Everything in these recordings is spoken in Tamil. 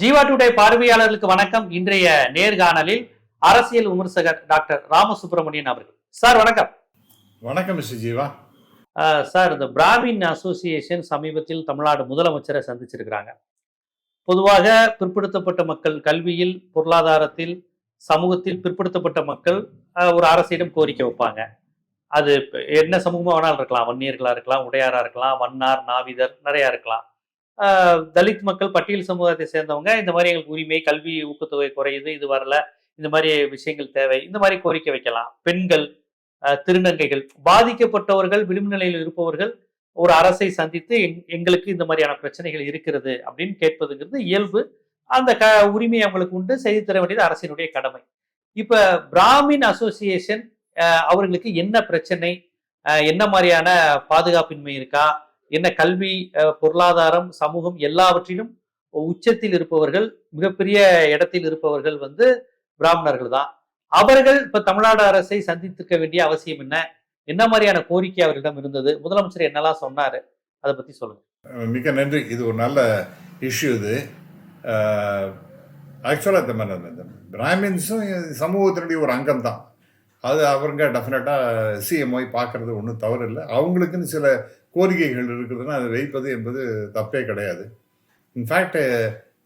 ஜீவா டுடே பார்வையாளர்களுக்கு வணக்கம். இன்றைய நேர்காணலில் அரசியல் விமர்சகர் டாக்டர் ராமசுப்பிரமணியன் அவர்கள். சார் வணக்கம். வணக்கம் மிஸ்டர் ஜீவா. சார் இந்த பிராமின் அசோசியேஷன் சமீபத்தில் தமிழ்நாடு முதலமைச்சரை சந்திச்சிருக்கிறாங்க. பொதுவாக பிற்படுத்தப்பட்ட மக்கள் கல்வியில் பொருளாதாரத்தில் சமூகத்தில் பிற்படுத்தப்பட்ட மக்கள் ஒரு அரசிடம் கோரிக்கை வைப்பாங்க. அது என்ன சமூகமாக வேணாலும் இருக்கலாம். வன்னியர்களாக இருக்கலாம் உடையாரா இருக்கலாம் வண்ணார் நாவிதர் நிறையா இருக்கலாம். தலித் மக்கள் பட்டியல் சமூகத்தை சேர்ந்தவங்க இந்த மாதிரி எங்களுக்கு உரிமை கல்வி ஊக்கத்தொகை குறையுது இது வரல இந்த மாதிரி விஷயங்கள் தேவை இந்த மாதிரி கோரிக்கை வைக்கலாம். பெண்கள் திருநங்கைகள் பாதிக்கப்பட்டவர்கள் விளிம்பு நிலையில் இருப்பவர்கள் ஒரு அரசை சந்தித்து எங்- எங்களுக்கு இந்த மாதிரியான பிரச்சனைகள் இருக்கிறது அப்படின்னு கேட்பதுங்கிறது இயல்பு. அந்த க உரிமை அவங்களுக்கு உண்டு செய்து தர வேண்டியது அரசினுடைய கடமை. இப்போ பிராமின் அசோசியேஷன் அவர்களுக்கு என்ன பிரச்சனை என்ன மாதிரியான பாதுகாப்பின்மை இருக்கா என்ன கல்வி பொருளாதாரம் சமூகம் எல்லாவற்றிலும் உச்சத்தில் இருப்பவர்கள் மிகப்பெரிய இடத்தில் இருப்பவர்கள் வந்து பிராமணர்கள் தான். அவர்கள் இப்ப தமிழ்நாடு அரசை சந்தித்துக்க வேண்டிய அவசியம் என்ன? என்ன மாதிரியான கோரிக்கை அவர்களிடம் இருந்தது? முதலமைச்சர் என்னெல்லாம் சொன்னாரு? அதை பத்தி சொல்லுங்க. மிக நன்றி. இது ஒரு நல்ல இஷ்யூ இது. ஆக்சுவலாக இந்த பிராமின்ஸும் சமூகத்தினுடைய ஒரு அங்கம் தான் அது அவங்க டெஃபினட்டாக சிஎம்ஐ பார்க்கறது ஒன்றும் தவறு இல்லை அவங்களுக்குன்னு சில கோரிக்கைகள் இருக்கிறதுனா அதை வைப்பது என்பது தப்பே கிடையாது. இன்ஃபேக்ட்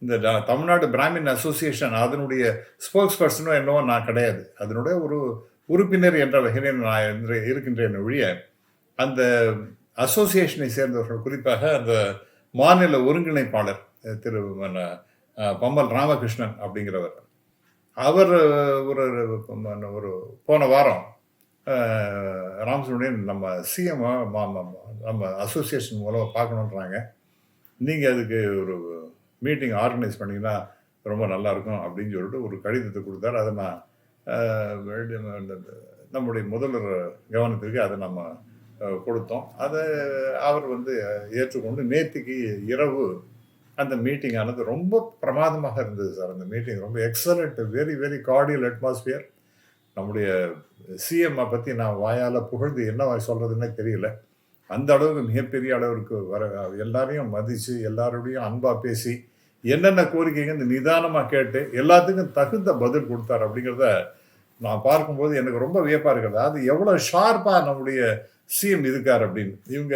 இந்த தமிழ்நாடு பிராமின் அசோசியேஷன் அதனுடைய ஸ்போக்ஸ் பர்சனோ என்னவோ நான் கிடையாது. அதனுடைய ஒரு உறுப்பினர் என்ற வகையில் நான் இருக்கின்றேன் ஒழிய அந்த அசோசியேஷனை சேர்ந்தவர்கள் குறிப்பாக அந்த மாநில ஒருங்கிணைப்பாளர் திரு பம்மல் ராமகிருஷ்ணன் அப்படிங்கிறவர். அவர் ஒரு ஒரு போன வாரம் ராமசுப்ரமணியன் நம்ம சிஎம் நம்ம அசோசியேஷன் மூலமாக பார்க்கணுன்றாங்க நீங்கள் அதுக்கு ஒரு மீட்டிங் ஆர்கனைஸ் பண்ணிங்கன்னா ரொம்ப நல்லாயிருக்கும் அப்படின்னு சொல்லிட்டு ஒரு கடிதத்தை கொடுத்தாரு. அதை நான் நம்முடைய முதல்வர் கவனத்திற்கு அதை நம்ம கொடுத்தோம். அதை அவர் வந்து ஏற்றுக்கொண்டு நேற்றுக்கு இரவு அந்த மீட்டிங் ஆனது ரொம்ப பிரமாதமாக இருந்தது சார். அந்த மீட்டிங் ரொம்ப excellent very very cordial atmosphere நம்முடைய சிஎம்ஐ பற்றி நான் வாயால் புகழ்ந்து என்ன சொல்கிறதுன்னே தெரியல. அந்த அளவுக்கு மிகப்பெரிய அளவிற்கு வர எல்லாரையும் மதித்து எல்லாரோடையும் அன்பாக பேசி என்னென்ன கோரிக்கைங்க நிதானமாக கேட்டு எல்லாத்துக்கும் தகுந்த பதில் கொடுத்தார் அப்படிங்கிறத நான் பார்க்கும்போது எனக்கு ரொம்ப வியப்பாக இருக்கிறது அது எவ்வளோ ஷார்ப்பாக நம்முடைய சிஎம் இருக்கார் அப்படின்னு. இவங்க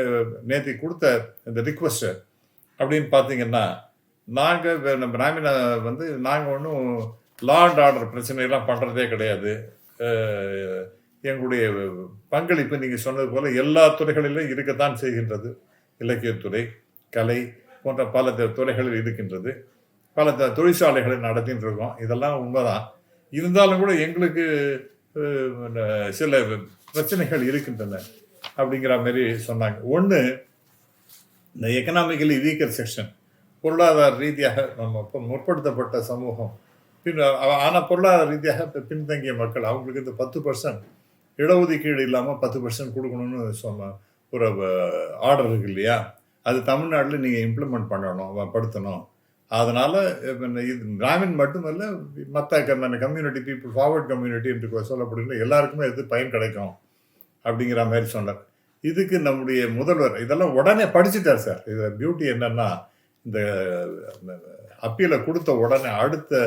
நேற்று கொடுத்த இந்த ரிக்வஸ்ட்டு அப்படின்னு பார்த்தீங்கன்னா நாங்கள் நம்ம பிராமின வந்து நாங்கள் ஒன்றும் லா அண்ட் ஆர்டர் பிரச்சனையெல்லாம் பண்ணுறதே கிடையாது. எங்களுடைய பங்களிப்பு நீங்கள் சொன்னது போல் எல்லா துறைகளிலும் இருக்கத்தான் செய்கின்றது. இலக்கியத்துறை கலை போன்ற பல துறைகளில் இருக்கின்றது. பல த- தொழிற்சாலைகளை நடத்தின்னு இருக்கோம். இதெல்லாம் உண்மைதான். இருந்தாலும் கூட எங்களுக்கு சில பிரச்சனைகள் இருக்கின்றன அப்படிங்கிற மாதிரி சொன்னாங்க. ஒன்று இந்த எக்கனாமிக்கலி வீக்கர் செக்ஷன் பொருளாதார ரீதியாக நம்ம முற்படுத்தப்பட்ட சமூகம் பின் ஆனால் பொருளாதார ரீதியாக இப்போ பின்தங்கிய மக்கள் அவங்களுக்கு இந்த பத்து பர்சன்ட் இடஒதுக்கீடு இல்லாமல் பத்து பர்சன்ட் கொடுக்கணும்னு சொன்ன ஒரு ஆர்டர் இருக்கு இல்லையா? அது தமிழ்நாட்டில் நீங்கள் இம்ப்ளிமெண்ட் பண்ணணும் படுத்தணும். அதனால் இது பிராமின் மட்டுமல்ல மற்ற கம்யூனிட்டி பீப்புள் ஃபார்வர்ட் கம்யூனிட்டி என்று சொல்லப்படுகிற எல்லாருக்குமே இது பயன் கிடைக்கும் அப்படிங்கிற மாதிரி சொன்னார். இதுக்கு நம்முடைய முதல்வர் இதெல்லாம் உடனே படிச்சுட்டார் சார். இதில் பியூட்டி என்னென்னா இந்த அப்பீலை கொடுத்த உடனே அடுத்த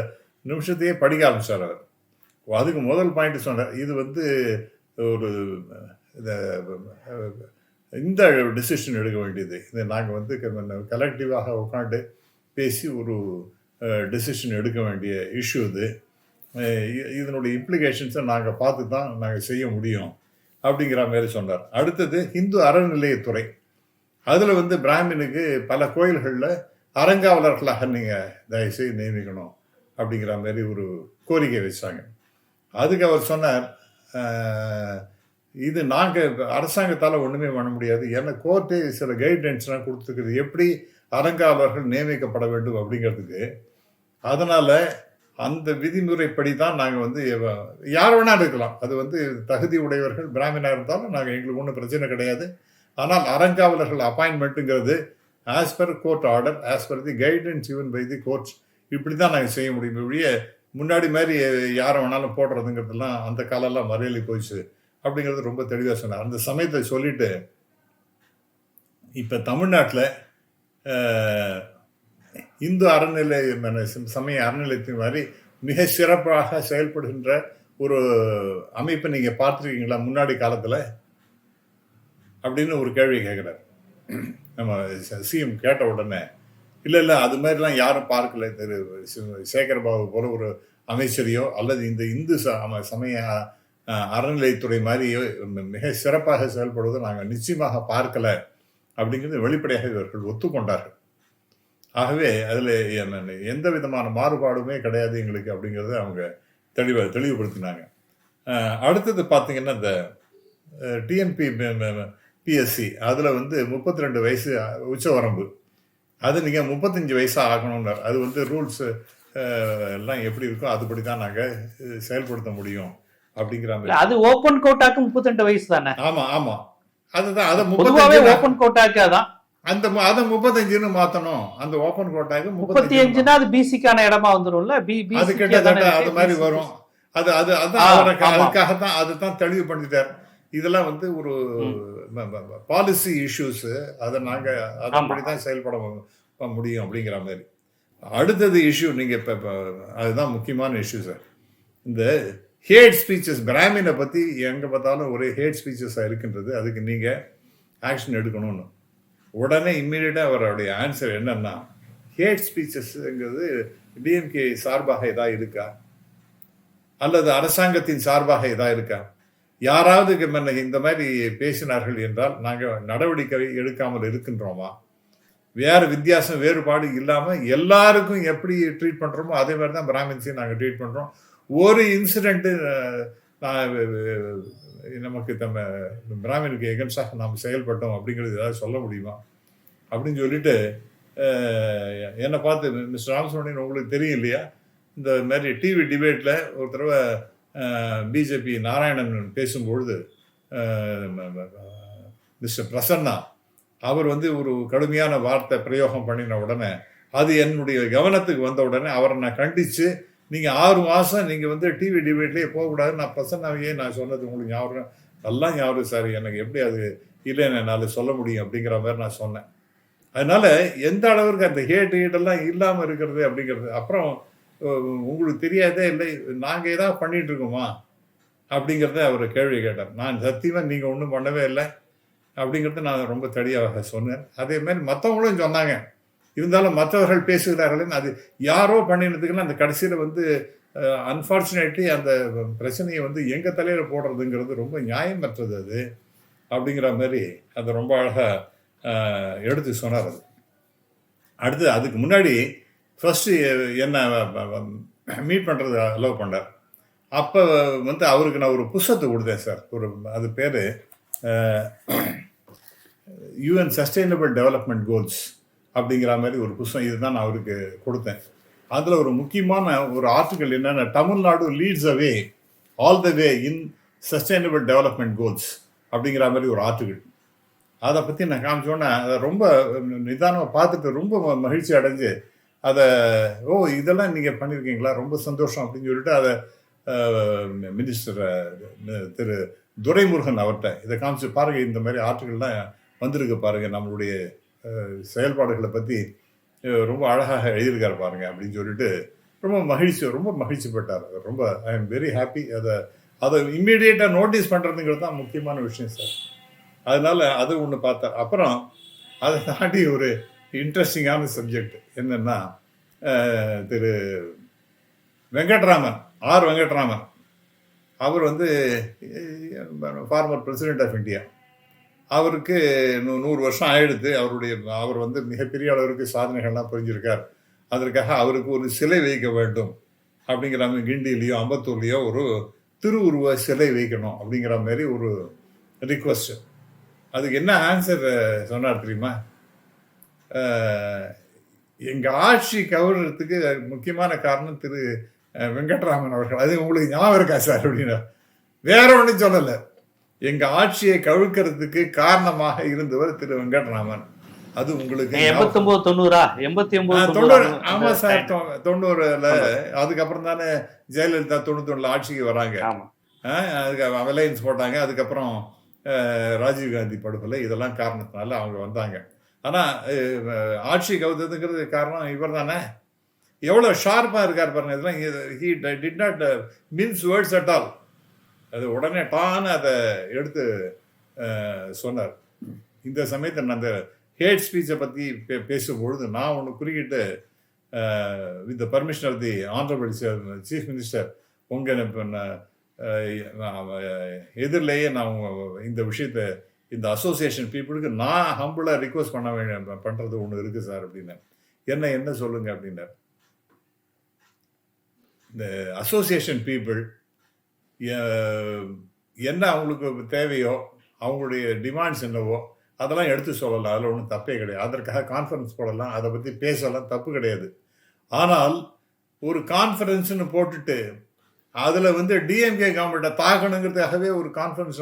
நிமிஷத்தையே படிக்க ஆரம்பித்தார் அவர். அதுக்கு முதல் பாயிண்ட் சொன்னார். இது வந்து ஒரு இந்த இந்த டிசிஷன் எடுக்க வேண்டியது. இது நாங்கள் வந்து கலெக்டிவாக உட்காந்து பேசி ஒரு டிசிஷன் எடுக்க வேண்டிய இஷ்யூ இது. இதனுடைய இம்ப்ளிகேஷன்ஸை நாங்கள் பார்த்து தான் நாங்கள் செய்ய முடியும் அப்படிங்கிற மாதிரி சொன்னார். அடுத்தது இந்து அறநிலையத்துறை. அதில் வந்து பிராமினுக்கு பல கோயில்களில் அறங்காவலர்களாக நீங்கள் தயவுசெய்து நியமிக்கணும். அப்படிங்கிற மாதிரி ஒரு கோரிக்கை வச்சாங்க. அதுக்கு அவர் சொன்னார் இது நாங்கள் அரசாங்கத்தால் ஒன்றுமே பண்ண முடியாது. ஏன்னா கோர்ட்டே சில கைட்லைன்ஸ்லாம் கொடுத்துருக்குது. எப்படி அறங்காவலர்கள் நியமிக்கப்பட வேண்டும் அப்படிங்கிறதுக்கு. அதனால் அந்த விதிமுறைப்படி தான் நாங்கள் வந்து யார் வேணாலும் இருக்கலாம். அது வந்து தகுதி உடையவர்கள் பிராமினாக இருந்தாலும் நாங்கள் எங்களுக்கு ஒன்றும் பிரச்சனை கிடையாது. ஆனால் அறங்காவலர்கள் அப்பாயின்மெண்ட்டுங்கிறது as per court order as per the guidance even by the courts இப்படி தான் நாங்கள் செய்ய முடியும் ஒழிய முன்னாடி மாதிரி யாரை வேணாலும் போடுறதுங்கிறதெல்லாம் அந்த காலம்லாம் மறையலி போயிடுச்சு அப்படிங்கிறது ரொம்ப தெளிவாக சொன்னார். அந்த சமயத்தை சொல்லிட்டு இப்போ தமிழ்நாட்டில் இந்து அறநிலை சமய அறநிலையத்தின் மாதிரி மிக சிறப்பாக செயல்படுகின்ற ஒரு அமைப்பை நீங்கள் பார்த்துருக்கீங்களா முன்னாடி காலத்தில்? அப்படின்னு ஒரு கேள்வி கேட்குறாரு. நம்ம சிஎம் கேட்ட உடனே இல்லை இல்லை அது மாதிரிலாம் யாரும் பார்க்கல. திரு சேகர் பாபு போல ஒரு அமைச்சரையோ அல்லது இந்த இந்து சமய அறநிலைத்துறை அறநிலையத்துறை மாதிரியோ மிக சிறப்பாக செயல்படுவதை நாங்கள் நிச்சயமாக பார்க்கல அப்படிங்கிறது வெளிப்படையாக இவர்கள் ஒத்துக்கொண்டார்கள். ஆகவே அதில் எந்த விதமான மாறுபாடுமே கிடையாது எங்களுக்கு அப்படிங்கிறத அவங்க தெளிவாக தெளிவுபடுத்தினாங்க. அடுத்தது பார்த்தீங்கன்னா இந்த டிஎன்பி பிஎஸ்சி அதில் வந்து முப்பத்தி ரெண்டு வயசு உச்சவரம்பு. அது நீங்கள் முப்பத்தஞ்சு வயசாக ஆகணும்னார். அது வந்து ரூல்ஸ் எல்லாம் எப்படி இருக்கோ அதுபடி தான் நாங்கள் செயல்படுத்த முடியும் அப்படிங்கிற மாதிரி. அது ஓபன் கோட்டாக்கு முப்பத்தெண்டு வயசு தானே? ஆமாம் ஆமாம் அதுதான் அதை முப்பத்தஞ்சு ஓபன் கோட்டாக்கு அதான். அந்த அதை முப்பத்தஞ்சுன்னு மாற்றணும் அந்த ஓப்பன் கோட்டாக்கு முப்பத்தி அஞ்சுனா அது பிசிக்கான இடமா வந்துரும்ல? பி அது BC க்கு கிட்டத்தட்ட அது மாதிரி. வரும். அது அது அதான் ஆமா. அதுக்காகத்தான் அதுதான் தெளிவு பண்ணிட்டார் இதெல்லாம் வந்து ஒரு பாலிசி இஷ்யூஸ் அதை நாங்க அதன்படி தான் செயல்பட முடியும் அப்படிங்கிற மாதிரி. அடுத்தது இஷ்யூ நீங்க இப்ப அதுதான் முக்கியமான இஷ்யூ சார் இந்த ஹேட் ஸ்பீச்சஸ் பிராமினை பத்தி எங்க பார்த்தாலும் ஒரே ஹேட் ஸ்பீச்சஸாக இருக்கின்றது. அதுக்கு நீங்க ஆக்ஷன் எடுக்கணும்னு. உடனே இம்மீடியட்டாக அவருடைய ஆன்சர் என்னன்னா ஹேட் ஸ்பீச்சஸ்ங்கிறது டிஎம்கே சார்பாக ஏதா இருக்கா? அல்லது அரசாங்கத்தின் சார்பாக ஏதா இருக்கா? யாராவது இங்க இந்த மாதிரி பேசினார்கள் என்றால் நாங்கள் நடவடிக்கை எடுக்காமல் இருக்கின்றோமா? வேறு வித்தியாசம் வேறுபாடு இல்லாமல் எல்லாருக்கும் எப்படி ட்ரீட் பண்ணுறோமோ அதே மாதிரி தான் பிராமின்ஸையும் நாங்கள் ட்ரீட் பண்ணுறோம் ஒரு இன்சிடெண்ட்டு நமக்கு நம்ம பிராமினுக்கு எகன்ஸ்டாக நாம் செயல்பட்டோம் அப்படிங்கிறது ஏதாவது சொல்ல முடியுமா? அப்படின்னு சொல்லிட்டு என்னை பார்த்து மிஸ்டர் ராமசுவரன் உங்களுக்கு தெரியும் இல்லையா? இந்த மாதிரி டிவி டிபேட்டில் ஒரு தடவை பிஜேபி நாராயணன் பேசும்பொழுது மிஸ்டர் பிரசன்னா அவர் வந்து ஒரு கடுமையான வார்த்தை பிரயோகம் பண்ணின உடனே அது என்னுடைய கவனத்துக்கு வந்த உடனே அவரை நான் கண்டித்து நீங்கள் ஆறு மாதம் நீங்கள் வந்து டிவி டிபேட்லேயே போகக்கூடாது நான் பிரசன்னாவையே நான் சொன்னது உங்களுக்கு ஞாபகம் நல்லா ஞாபகம் சார் எனக்கு எப்படி அது இல்லைன்னு என்னால் சொல்ல முடியும் அப்படிங்கிற மாதிரி நான் சொன்னேன். அதனால எந்த அளவிற்கு அந்த ஹேட் ஹீடெல்லாம் இல்லாமல் இருக்கிறது அப்படிங்கிறது அப்புறம் உங்களுக்கு தெரியாதே இல்லை நாங்கள் ஏதாவது பண்ணிகிட்டு இருக்கோமா? அப்படிங்கிறத அவர் கேள்வி கேட்டார். நான் சத்தியமாக நீங்கள் ஒன்றும் பண்ணவே இல்லை அப்படிங்கிறத நான் ரொம்ப தெளிவாக சொன்னேன். அதே மாதிரி மற்றவங்களும் சொன்னாங்க. இருந்தாலும் மற்றவர்கள் பேசுகிறார்கள் அது யாரோ பண்ணினதுக்குன்னு அந்த கடைசியில் வந்து அன்ஃபார்ச்சுனேட்லி அந்த பிரச்சனையை வந்து எங்கள் தலையில் போடுறதுங்கிறது ரொம்ப நியாயமற்றது அது அப்படிங்கிற மாதிரி அதை ரொம்ப அழகாக எடுத்து சொன்னார் அது அடுத்து அதுக்கு முன்னாடி ஃபஸ்ட்டு என்ன மீட் பண்ணுறது அலோவ் பண்ணார். அப்போ வந்து அவருக்கு நான் ஒரு புஸ்தகத்தை கொடுத்தேன் சார். ஒரு அது பேர் யூஎன் சஸ்டைனபிள் டெவலப்மெண்ட் கோல்ஸ் அப்படிங்கிற மாதிரி ஒரு புஸ்தகம் இதுதான் நான் அவருக்கு கொடுத்தேன். அதில் ஒரு முக்கியமான ஒரு ஆர்டிக்கல் என்னென்னா Tamil Nadu leads away all the way in sustainable development goals அப்படிங்கிற மாதிரி ஒரு ஆர்டிக்கல் அதை பற்றி நான் காமிச்சோன்னே அதை ரொம்ப நிதானமாக பார்த்துட்டு ரொம்ப மகிழ்ச்சி அடைஞ்சு அதை ஓ இதெல்லாம் நீங்கள் பண்ணியிருக்கீங்களா ரொம்ப சந்தோஷம் அப்படின்னு சொல்லிட்டு அதை மினிஸ்டர் திரு துரைமுருகன் அவர்கிட்ட இதை காமிச்சு பாருங்க இந்த மாதிரி ஆர்டிக்கல்லாம் வந்திருக்கு பாருங்க நம்மளுடைய செயல்பாடுகளை பற்றி ரொம்ப அழகாக எழுதியிருக்காரு பாருங்க அப்படின்னு சொல்லிட்டு ரொம்ப மகிழ்ச்சி ரொம்ப மகிழ்ச்சி பட்டார். ரொம்ப ஐ எம் வெரி ஹாப்பி அதை அதை இம்மீடியட்டாக நோட்டீஸ் பண்ணுறதுங்கிறது தான் முக்கியமான விஷயம் சார். அதனால அது ஒன்று பார்த்தார் அப்புறம் அதை தாண்டி ஒரு இன்ட்ரெஸ்டிங்கான சப்ஜெக்ட் என்னென்னா திரு வெங்கட்ராமன் ஆர் வெங்கட்ராமன். அவர் வந்து ஃபார்மர் பிரசிடென்ட் ஆஃப் இந்தியா அவருக்கு நூ- நூறு வருஷம் ஆயிடுது. அவருடைய அவர் வந்து மிகப்பெரிய அளவிற்கு சாதனைகள்லாம் புரிஞ்சிருக்கார். அதற்காக அவருக்கு ஒரு சிலை வைக்க வேண்டும். அப்படிங்கிற மாதிரி கிண்டிலேயோ அம்பத்தூர்லேயோ ஒரு திருவுருவ சிலை வைக்கணும் அப்படிங்கிற மாதிரி ஒரு ரிக்வஸ்ட் அதுக்கு என்ன ஆன்சர் சொன்னார் தெரியுமா? எங்கள் ஆட்சி கவர்றதுக்கு முக்கியமான காரணம் திரு வெங்கட்ராமன் அவர்கள். அது உங்களுக்கு ஞாபகம் இருக்கா சார் அப்படின்னா? வேற ஒன்றும் சொல்லலை. எங்கள் ஆட்சியை கவிழ்க்கிறதுக்கு காரணமாக இருந்தவர் திரு வெங்கட்ராமன். அது உங்களுக்கு எண்பத்தி ஒன்பது தொண்ணூறா? எண்பத்தி ஒன்பது தொண்ணூறு. ஆமா சார் தொண்ணூறுல. அதுக்கப்புறம் தானே ஜெயலலிதா தொண்ணூத்தொன்னுல ஆட்சிக்கு வராங்க. அதுக்கு அலையன்ஸ் போட்டாங்க. அதுக்கப்புறம் அஹ், ராஜீவ் காந்தி படுகொலை. இதெல்லாம் காரணத்தினால அவங்க வந்தாங்க. ஆனால் ஆட்சி கவுத்ததுங்கிறது காரணம் இவர் தானே எவ்வளோ ஷார்ப்பாக இருக்கார் பாருங்க இதெல்லாம் he did not means words at all அது உடனே டான்னு அதை எடுத்து சொன்னார். இந்த சமயத்தில் நான் அந்த ஹேட் ஸ்பீச்சை பற்றி பே பேசும்பொழுது நான் ஒன்று குறிக்கிட்டு with the permission of the honourable chief minister உங்கள் இப்போ நான் நான் எதிரிலேயே நான் இந்த விஷயத்தை இந்த அசோசியேஷன் பீப்புளுக்கு நான் ஹம்பிளாக ரிக்வஸ்ட் பண்ண வேண்டிய பண்ணுறது ஒன்று இருக்குது சார் அப்படின்னு. என்ன என்ன சொல்லுங்க அப்படின்னார் இந்த அசோசியேஷன் பீப்புள் என்ன அவங்களுக்கு தேவையோ அவங்களுடைய டிமாண்ட்ஸ் என்னவோ அதெல்லாம் எடுத்து சொல்லலாம் அதில் ஒன்றும் தப்பே கிடையாது. அதற்காக கான்ஃபரன்ஸ் போடலாம். அதை பற்றி பேசலாம். தப்பு கிடையாது. ஆனால் ஒரு கான்ஃபரன்ஸ்னு போட்டுட்டு அதில் வந்து டிஎம்கே கவர்மெண்ட்டை தாக்கணுங்கிறதுக்காகவே ஒரு கான்ஃபரன்ஸ்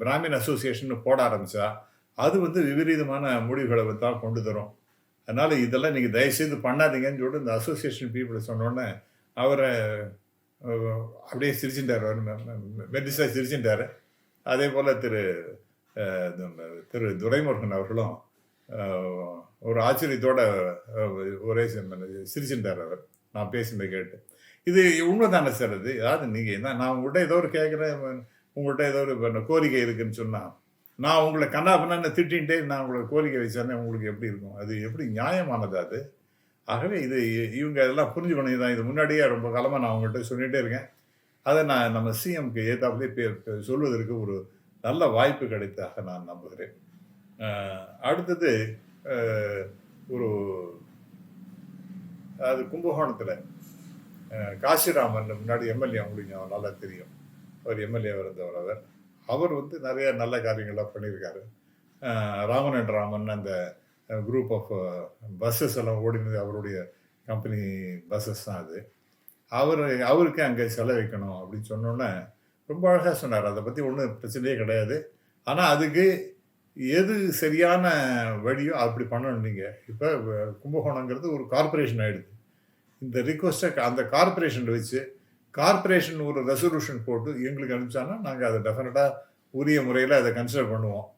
பிராமின் அசோசியேஷன் போட ஆரம்பிச்சா அது வந்து விபரீதமான முடிவுகளை தான் கொண்டு தரும். அதனால் இதெல்லாம் நீங்கள் தயவுசெய்து பண்ணாதீங்கன்னு சொல்லிட்டு இந்த அசோசியேஷன் பீப்புளை சொன்னோடனே அவரை அப்படியே சிரிச்சுட்டார். அவர் மெட்டிஸாக சிரிச்சுட்டார். அதே போல் திரு திரு துரைமுருகன் அவர்களும் ஒரு ஆச்சரியத்தோட ஒரே சிரிச்சுட்டார் அவர். நான் பேசினதை கேட்டு. இது உண்மைதானே சார் இது அதாவது நீங்கள் என்ன நான் உங்கள்கிட்ட ஏதோ ஒரு கேட்குறேன் உங்கள்கிட்ட ஏதோ ஒரு கோரிக்கை இருக்குன்னு சொன்னால் நான் உங்களை கண்ணா பண்ண திட்டின்ட்டே நான் உங்களை கோரிக்கை வச்சேன்னே உங்களுக்கு எப்படி இருக்கும்? அது எப்படி நியாயமானது அது? ஆகவே இது இவங்க இதெல்லாம் புரிஞ்சு தான் இது முன்னாடியே ரொம்ப காலமாக நான் உங்கள்கிட்ட சொல்லிகிட்டே இருக்கேன். அதை நான் நம்ம சிஎம்க்கு ஏற்றாப்புலே பேர் சொல்வதற்கு ஒரு நல்ல வாய்ப்பு கிடைத்ததாக நான் நம்புகிறேன். அடுத்தது ஒரு அது கும்பகோணத்தில் காசிராமன் முன்னாடி எம்எல்ஏ அவங்களுக்கு நல்லா தெரியும். அவர் எம்எல்ஏ இருந்தவர் அவர். அவர் வந்து நிறைய நல்ல காரியங்கள்லாம் பண்ணியிருக்காரு. ராமன் அண்ட் ராமன் அந்த குரூப் ஆஃப் பஸ்ஸஸ் எல்லாம் ஓடினது அவருடைய கம்பெனி பஸ்ஸஸ் தான் அது. அவர் அவருக்கு அங்கே செலவைக்கணும் அப்படின்னு சொன்னோன்னே ரொம்ப அழகாக சொன்னார். அதை பற்றி ஒன்றும் பிரச்சனையே கிடையாது. ஆனால் அதுக்கு எது சரியான வழியோ அப்படி பண்ணணும் நீங்கள் இப்போ கும்பகோணங்கிறது ஒரு கார்பரேஷன் ஆகிடுது இந்த ரிக்வஸ்ட்டை அந்த கார்பரேஷனில் வச்சு கார்ப்பரேஷன் ஒரு ரெசல்யூஷன் போட்டு எங்களுக்கு அனுப்பிச்சாங்கன்னா நாங்கள் அதை டெஃபினட்டாக உரிய முறையில் அதை கன்சிடர் பண்ணுவோம்.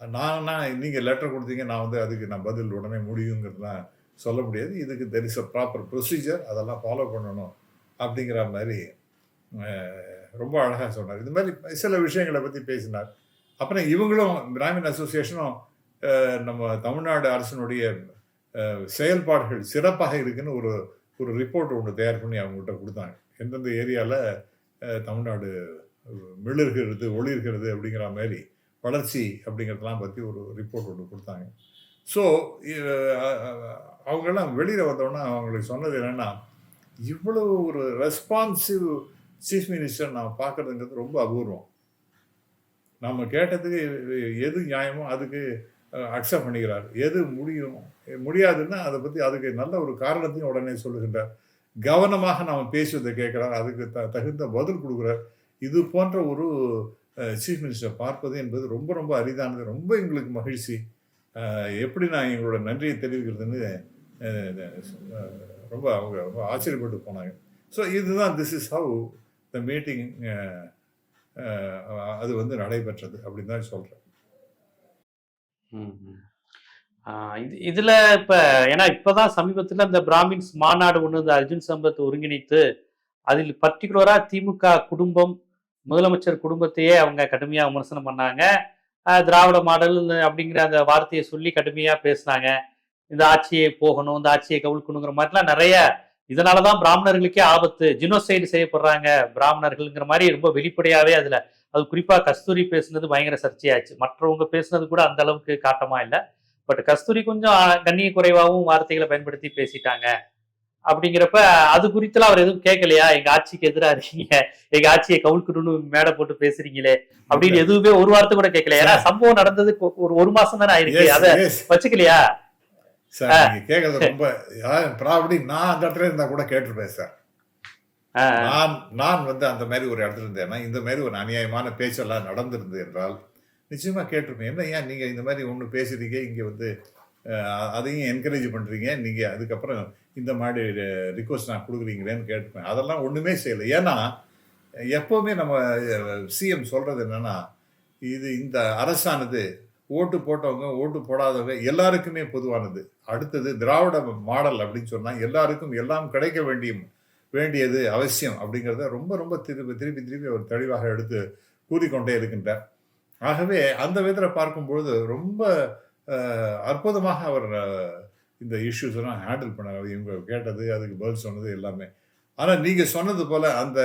நான் நான் நீங்கள் லெட்டர் கொடுத்தீங்க நான் வந்து அதுக்கு நான் பதில் உடனே முடியுங்கிறதுலாம் சொல்ல முடியாது. இதுக்கு there is a proper procedure அதெல்லாம் ஃபாலோ பண்ணணும் அப்படிங்கிற மாதிரி ரொம்ப அழகாக சொன்னார். இது மாதிரி சில விஷயங்களை பற்றி பேசினார். அப்புறம் இவங்களும் பிராமின் அசோசியேஷனும் நம்ம தமிழ்நாடு அரசினுடைய செயல்பாடுகள் சிறப்பாக இருக்குன்னு ஒரு ஒரு ரிப்போர்ட் ஒன்று தயார் பண்ணி அவங்ககிட்ட கொடுத்தாங்க. எந்தெந்த ஏரியாவில் தமிழ்நாடு அஹ், மிளிர்கிறது ஒளிர்கிறது அப்படிங்கிற மாதிரி வளர்ச்சி அப்படிங்கிறதெல்லாம் பற்றி ஒரு ரிப்போர்ட் ஒன்று கொடுத்தாங்க. ஸோ அவங்கெல்லாம் வெளியில் வந்தோடனே அவங்களுக்கு சொன்னது என்னென்னா இவ்வளோ ஒரு ரெஸ்பான்சிவ் சீஃப் மினிஸ்டர் நான் பார்க்குறதுங்கிறது ரொம்ப அபூர்வம். நம்ம கேட்டதுக்கு எது நியாயமோ அதுக்கு அக்செப்ட் பண்ணிக்கிறார். எது முடியும் முடியாதுன்னா அதை பற்றி அதுக்கு நல்ல ஒரு காரணத்தையும் உடனே சொல்லுகின்றார். கவனமாக நாம் பேசுவதை கேட்குறார். அதுக்கு த தகுந்த பதில் கொடுக்குறார். இது போன்ற ஒரு சீஃப் மினிஸ்டர் பார்ப்பது என்பது ரொம்ப ரொம்ப அரிதானது. ரொம்ப எங்களுக்கு மகிழ்ச்சி. எப்படி நான் எங்களோட நன்றியை தெரிவிக்கிறதுன்னு ரொம்ப அவங்க ரொம்ப ஆச்சரியப்பட்டு போனாங்க. ஸோ இதுதான் this is how the meeting அது வந்து நடைபெற்றது அப்படின்னு தான் சொல்கிறேன் ம், ம். இது இதுல இப்ப ஏன்னா இப்பதான் சமீபத்துல இந்த பிராமின்ஸ் மாநாடு ஒண்ணு இந்த அர்ஜுன் சம்பத் ஒருங்கிணைத்து அதில் பர்டிகுலரா திமுக குடும்பம் முதலமைச்சர் குடும்பத்தையே அவங்க கடுமையா விமர்சனம் பண்ணாங்க. திராவிட மாடல் அப்படிங்கிற அந்த வார்த்தையை சொல்லி கடுமையா பேசினாங்க. இந்த ஆட்சியை போகணும் இந்த ஆட்சியை கவிழ்க்கணுங்கிற மாதிரிலாம் நிறைய இதனாலதான் பிராமணர்களுக்கே ஆபத்து. ஜினோசைடு செய்யப்படுறாங்க பிராமணர்கள்ங்கிற மாதிரி ரொம்ப வெளிப்படையாவே அதுல அது குறிப்பா கஸ்தூரி பேசுனது பயங்கர சர்ச்சையாச்சு. மற்றவங்க பேசுனது கூட அந்த அளவுக்கு காட்டமா இல்லை. பட் கஸ்தூரி கொஞ்சம் கண்ணிய குறைவாகவும் வார்த்தைகளை பயன்படுத்தி பேசிட்டாங்க. அப்படிங்கிறப்ப அது குறித்துலாம் அவர் எதுவும் கேட்கலையா? எங்க ஆட்சிக்கு எதிரா இருக்கீங்க எங்க ஆட்சியை கவுழ்க்கணும்னு மேடை போட்டு பேசுறீங்களே. அப்படின்னு எதுவுமே ஒரு வார்த்தை கூட கேட்கல. ஏன்னா சம்பவம் நடந்தது ஒரு ஒரு மாசம் தானே ஆயிருக்கு. அத. வச்சுக்கலையா? சார் நீங்க கேட்கறது ரொம்ப ப்ராபடி நான் அந்த இடத்துல இருந்தா கூட கேட்டிருப்பேன் சார் நான் நான் வந்து அந்த மாதிரி ஒரு இடத்துல இருந்தேன்னா இந்த மாதிரி ஒரு அநியாயமான பேச்செல்லாம் நடந்திருந்தது என்றால் நிச்சயமாக கேட்டிருப்பேன் என்ன ஏன் நீங்கள் இந்த மாதிரி ஒன்று பேசுகிறீங்க இங்கே வந்து அதையும் என்கரேஜ் பண்ணுறீங்க நீங்கள் அதுக்கப்புறம் இந்த மாதிரி ரிக்வஸ்ட் நான் கொடுக்குறீங்களேன்னு கேட்டுப்பேன் அதெல்லாம் ஒன்றுமே செய்யலை. ஏன்னா எப்போவுமே நம்ம சிஎம் சொல்கிறது என்னென்னா இது இந்த அரசானது ஓட்டு போட்டவங்க ஓட்டு போடாதவங்க எல்லாருக்குமே பொதுவானது. அடுத்தது திராவிட மாடல் அப்படின்னு சொன்னால் எல்லாருக்கும் எல்லாம் கிடைக்க வேண்டிய வேண்டியது அவசியம் அப்படிங்கிறத ரொம்ப ரொம்ப திருப்பி திருப்பி திருப்பி அவர் தெளிவாக எடுத்து கூறிக்கொண்டே இருக்கின்றார். ஆகவே அந்த விதத்தில் பார்க்கும்பொழுது ரொம்ப அற்புதமாக அவர் இந்த இஷ்யூஸ் எல்லாம் ஹேண்டில் பண்ணார். இவங்க கேட்டது அதுக்கு பதில் சொன்னது எல்லாமே. ஆனால் நீங்கள் சொன்னது போல் அந்த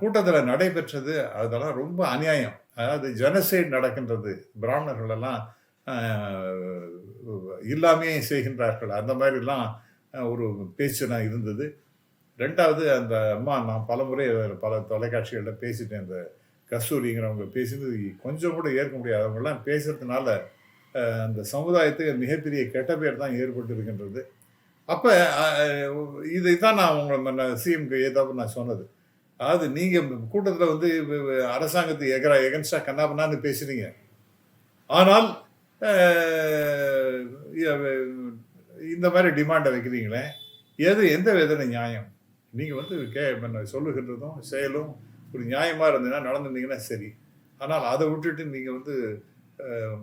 கூட்டத்தில் நடைபெற்றது அதெல்லாம் ரொம்ப அநியாயம். அதாவது ஜெனசைட் நடக்கின்றது. பிராமணர்கள் எல்லாம் இல்லாமையே செய்கின்றார்கள். அந்த மாதிரிலாம் ஒரு பேச்சுலாம் இருந்தது. ரெண்டாவது அந்த அம்மா நான் பலமுறை பல தொலைக்காட்சிகளில் பேசிட்டேன் அந்த கஸ்தூரிங்கிறவங்க பேசினது கொஞ்சம் கூட ஏற்க முடியாது. அவங்கெல்லாம் பேசுறதுனால அந்த சமுதாயத்துக்கு மிகப்பெரிய கெட்ட பேர் தான் ஏற்பட்டு இருக்கின்றது அப்போ இதை தான் நான் உங்களை சிஎம்க்கு ஏதாவது நான் சொன்னது. அதாவது நீங்கள் கூட்டத்தில் வந்து அரசாங்கத்துக்கு எகரா எகன்ஸ்டாக கண்ணாபண்ணான்னு பேசுறீங்க. ஆனால் இந்த மாதிரி டிமாண்டை வைக்கிறீங்களே எது எந்த விதத்தில் நியாயம்? நீங்கள் வந்து கே சொல்லுகின்றதும் செயலும் ஒரு நியாயமாக இருந்ததுன்னா நடந்திருந்தீங்கன்னா சரி. ஆனால் அதை விட்டுட்டு நீங்கள் வந்து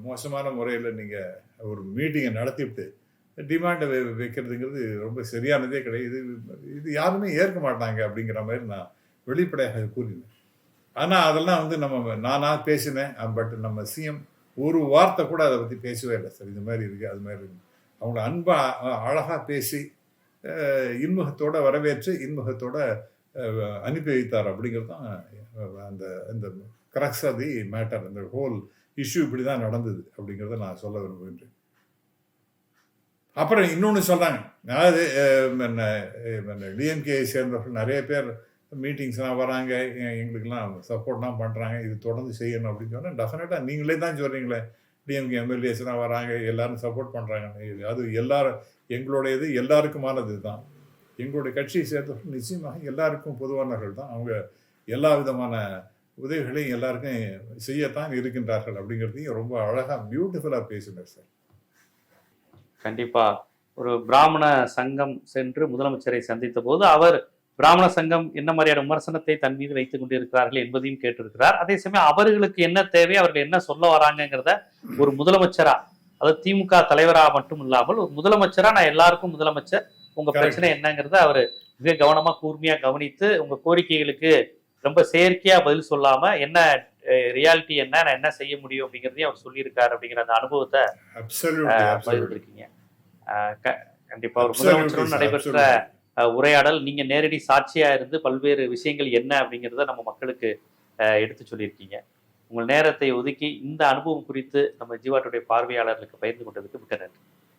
மோசமான முறையில் நீங்கள் ஒரு மீட்டிங்கை நடத்திவிட்டு டிமாண்டை வைக்கிறதுங்கிறது ரொம்ப சரியானதே கிடையாது. இது இது யாருமே ஏற்க மாட்டாங்க அப்படிங்கிற மாதிரி நான் வெளிப்படையாக கூறினேன். ஆனால் அதெல்லாம் வந்து நம்ம நானாக பேசினேன். பட் நம்ம சிஎம் ஒரு வார்த்தை கூட அதை பற்றி பேசவே இல்லை. சார் இது மாதிரி இருக்குது அது மாதிரி இருக்கு. அவங்கள அன்பாக அழகாக பேசி இன்முகத்தோடு வரவேற்று இன்முகத்தோட அனுப்பி வைத்தார் அப்படிங்கிறது தான் அந்த இந்த கிரக்ஸ் ஆஃப் தி மேட்டர் அந்த ஹோல் இஷ்யூ இப்படி தான் நடந்தது அப்படிங்கிறத நான் சொல்ல விரும்புகின்றேன். அப்புறம் இன்னொன்று சொல்கிறாங்க அதாவது டிஎம்கே சேர்ந்தவர்கள் நிறைய பேர் மீட்டிங்ஸ்லாம் வராங்க எங்களுக்கெல்லாம் சப்போர்ட்லாம் பண்ணுறாங்க இது தொடர்ந்து செய்யணும் அப்படின்னு சொன்னால் டெஃபினட்டாக நீங்களே தான் சொல்கிறீங்களே டிஎம்கே எம்எல்ஏஸ்லாம் வராங்க எல்லாரும் சப்போர்ட் பண்ணுறாங்க அது எல்லாரும் எங்களுடையது எல்லாருக்குமானது தான். எங்களுடைய கட்சியை சேர்ந்தவர்கள் நிச்சயமாக எல்லாருக்கும் பொதுவானவர்கள் தான். அவங்க எல்லா விதமான உதவிகளையும் எல்லாருக்கும் செய்யத்தான் இருக்கின்றார்கள் அப்படிங்கிறதையும் ரொம்ப அழகாக பியூட்டிஃபுல்லாக பேசினார் சார். கண்டிப்பாக ஒரு பிராமண சங்கம் சென்று முதலமைச்சரை சந்தித்த போது அவர் பிராமண சங்கம் என்ன மாதிரியான விமர்சனத்தை தன் மீது வைத்துக் கொண்டிருக்கிறார்கள் என்பதையும் கேட்டிருக்கிறார். அதே சமயம் அவர்களுக்கு என்ன தேவை அவர்கள் என்ன சொல்ல வராங்கங்கிறத ஒரு முதலமைச்சரா அதாவது திமுக தலைவரா மட்டும் இல்லாமல் ஒரு முதலமைச்சரா நான் எல்லாருக்கும் முதலமைச்சர் உங்க. பிரச்சனை என்னங்கிறத அவர் மிக கவனமா கூர்மையா கவனித்து உங்க கோரிக்கைகளுக்கு ரொம்ப செயற்கையா பதில் சொல்லாம என்ன ரியாலிட்டி என்ன நான் என்ன செய்ய முடியும் அப்படிங்கிறதையும் அவர் சொல்லியிருக்காரு அப்படிங்கிற அந்த அனுபவத்தை பகிர்ந்திருக்கீங்க. கண்டிப்பா ஒரு sir, நடைபெற்ற உரையாடல் நீங்க நேரடி சாட்சியா இருந்து பல்வேறு விஷயங்கள் என்ன அப்படிங்கிறத நம்ம மக்களுக்கு எடுத்து சொல்லியிருக்கீங்க. உங்கள் நேரத்தை ஒதுக்கி இந்த அனுபவம் குறித்து நம்ம ஜீவாட்டுடைய பார்வையாளர்களுக்கு பகிர்ந்து கொண்டதுக்கு மிக்க நன்றி.